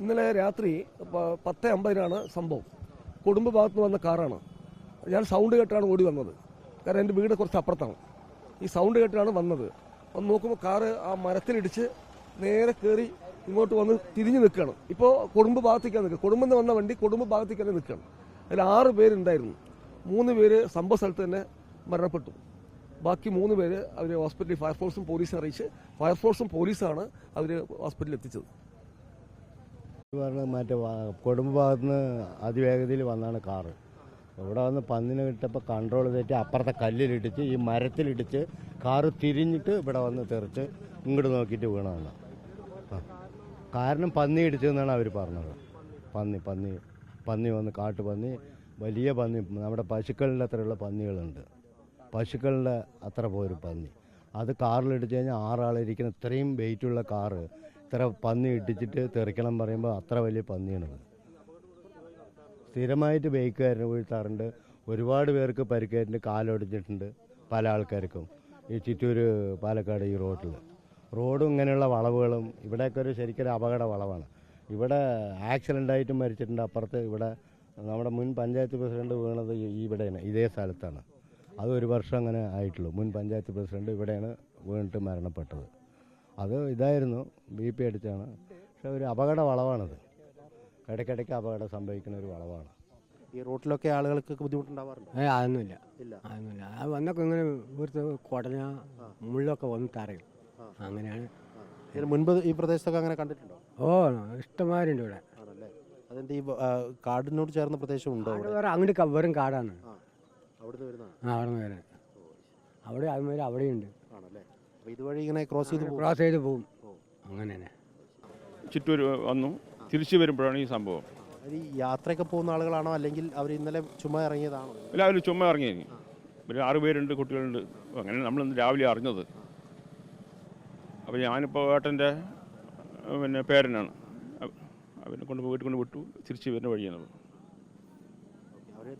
ഇന്നലെ രാത്രി പത്ത് അമ്പതിനാണ് സംഭവം. കുടുംബ ഭാഗത്ത് വന്ന കാറാണ്. ഞാൻ സൗണ്ട് കേട്ടാണ് ഓടി വന്നത്. കാരണം എന്റെ വീട് കുറച്ച് അപ്പുറത്താണ്. ഈ സൗണ്ട് കേട്ടാണ് വന്നത്. ഒന്ന് നോക്കുമ്പോൾ കാറ് ആ മരത്തിലിടിച്ച് നേരെ കയറി ഇങ്ങോട്ട് വന്ന് തിരിഞ്ഞു നിൽക്കുകയാണ് ഇപ്പോൾ കുടുംബ ഭാഗത്തേക്കാണ് നിൽക്കുക കുടുംബം നിന്ന് വന്ന വണ്ടി കുടുംബ ഭാഗത്തേക്ക് തന്നെ നിൽക്കുകയാണ് അതിൽ ആറ് പേരുണ്ടായിരുന്നു. മൂന്ന് പേര് സംഭവ സ്ഥലത്ത് തന്നെ മരണപ്പെട്ടു. ബാക്കി മൂന്ന് പേര് അവർ ഹോസ്പിറ്റലിൽ ഫയർഫോഴ്സും പോലീസും അറിയിച്ച് ഫയർഫോഴ്സും പോലീസാണ് അവർ ഹോസ്പിറ്റലിൽ എത്തിച്ചത്. പറഞ്ഞ മറ്റേ ഭാഗത്ത് നിന്ന് അതിവേഗതയിൽ വന്നാണ് കാറ്. ഇവിടെ വന്ന് പന്നിനെ കിട്ടപ്പോൾ കൺട്രോൾ തെറ്റി അപ്പുറത്തെ കല്ലിലിടിച്ച് ഈ മരത്തിലിടിച്ച് കാറ് തിരിഞ്ഞിട്ട് ഇവിടെ വന്ന് തെറിച്ച് ഇങ്ങോട്ട് നോക്കിയിട്ട് വീണതാണ് കാരണം പന്നി ഇടിച്ചതെന്നാണ് അവർ പറഞ്ഞത്. പന്നി പന്നി പന്നി വന്ന് കാട്ടുപന്നി വലിയ പന്നി നമ്മുടെ പശുക്കളുടെ അത്രയുള്ള പന്നികളുണ്ട്. പശുക്കളുടെ അത്ര പോരും പന്നി. അത് കാറിലിടിച്ച് കഴിഞ്ഞാൽ ആറാളിരിക്കുന്ന ഇത്രയും വെയിറ്റുള്ള കാറ് ഇത്ര പന്നി ഇട്ടിച്ചിട്ട് തെറിക്കണം പറയുമ്പോൾ അത്ര വലിയ പന്നിയാണത്. സ്ഥിരമായിട്ട് ബൈക്കുകാരന് വീഴ്ത്താറുണ്ട്. ഒരുപാട് പേർക്ക് പരിക്കേറ്റിന്റെ കാലൊടിഞ്ഞിട്ടുണ്ട് പല ആൾക്കാർക്കും. ഈ ചിറ്റൂർ പാലക്കാട് ഈ റോഡിൽ റോഡും ഇങ്ങനെയുള്ള വളവുകളും ഇവിടെയൊക്കെ ഒരു ശരിക്കൊരു അപകട വളവാണ്. ഇവിടെ ആക്സിഡന്റ് ആയിട്ട് മരിച്ചിട്ടുണ്ട് അപ്പുറത്ത്. ഇവിടെ നമ്മുടെ മുൻ പഞ്ചായത്ത് പ്രസിഡന്റ് വീണത് ഇവിടെയാണ്. ഇതേ സ്ഥലത്താണ്. അത് ഒരു വർഷം അങ്ങനെ ആയിട്ടുള്ളൂ. മുൻ പഞ്ചായത്ത് പ്രസിഡന്റ് ഇവിടെയാണ് വീണിട്ട് മരണപ്പെട്ടത്. അത് ഇതായിരുന്നു ബി പി അടിച്ചാണ്. പക്ഷെ ഒരു അപകട വളവാണത്. ഇടയ്ക്കിടയ്ക്ക് അപകടം സംഭവിക്കുന്ന ഒരു വളവാണ്. ഈ റോട്ടിലൊക്കെ ആളുകൾക്ക് ബുദ്ധിമുട്ടുണ്ടാവാറുണ്ട്? ഏ അതൊന്നുമില്ല. ഇല്ല. അതൊന്നുമില്ല. അത് വന്നൊക്കെ ഇങ്ങനെ ഇവിടുത്തെ കുടഞ്ഞ മുള്ളൊക്കെ വന്ന് തറയും. അങ്ങനെയാണ്. ഇതിന് മുൻപ് ഈ പ്രദേശത്തൊക്കെ അങ്ങനെ കണ്ടിട്ടുണ്ടോ? ഓ ഇഷ്ടമാരുണ്ട് ഇവിടെ. ആണല്ലേ? അതെന്ത് ഈ ആ, കാടിനോട് ചേർന്ന പ്രദേശം ഉണ്ടോ അവിടെ? അവിടെ വേറെ അങ്ങോട്ട് ക- വെറും കാടാണ്. അവിടുന്ന് വരുന്നതാണ് ആ അവിടെ നിന്ന് വരുന്നത് അവിടെ അതുമാതിരി അവിടെയുണ്ട്. ആണല്ലേ? അപ്പോൾ ഇതുവഴി ഇങ്ങനെ ക്രോസ് ചെയ്ത് പോകും. ക്രോസ് ചെയ്ത് പോകും. അങ്ങനെ തന്നെ ചിറ്റൂർ വന്നു. തിരിച്ചു വരുമ്പോഴാണ് ഈ സംഭവം. ഈ യാത്രയൊക്കെ പോകുന്ന ആളുകളാണോ? അല്ലെങ്കിൽ അവർ ഇന്നലെ ചുമ ഇറങ്ങിയതാണോ? എല്ലാവരും ചുമ ഇറങ്ങി. ഒരു ആറ് പേരുണ്ട് കുട്ടികളുണ്ട്. അങ്ങനെ നമ്മൾ ഇന്ന് രാവിലെ അറിഞ്ഞത്. അപ്പോൾ ഞാനിപ്പോൾ ഏട്ടന്റെ പിന്നെ പേരനാണ്. അവ- അവനെ കൊണ്ട് വീട്ടിൽ കൊണ്ട് വിട്ടു. തിരിച്ച് വരുന്ന വഴിയാണ് അവർ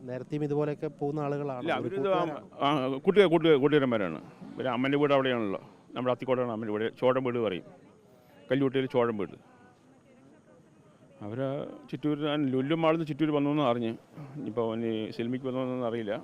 നേരത്തെയും ഇതുപോലെയൊക്കെ പോകുന്ന ആളുകളാണോ? അവരിത് കുട്ടികൾ കൂട്ടുക കൂട്ടുകാരന്മാരാണ്. പിന്നെ അമ്മന്റെ വീട് അവിടെയാണല്ലോ നമ്മുടെ അത്തിക്കോടാണ് അമ്മ ഇവിടെ വീട് പറയും. കല്ലുകുട്ടിയിൽ വീട്. അവർ ചിറ്റൂർ ലുല്ലും നിന്ന് ചുറ്റൂർ വന്നു എന്ന് അറിഞ്ഞ്. ഇപ്പോൾ ഇനി സിനിമയ്ക്ക് വന്നു എന്നൊന്നും അറിയില്ല.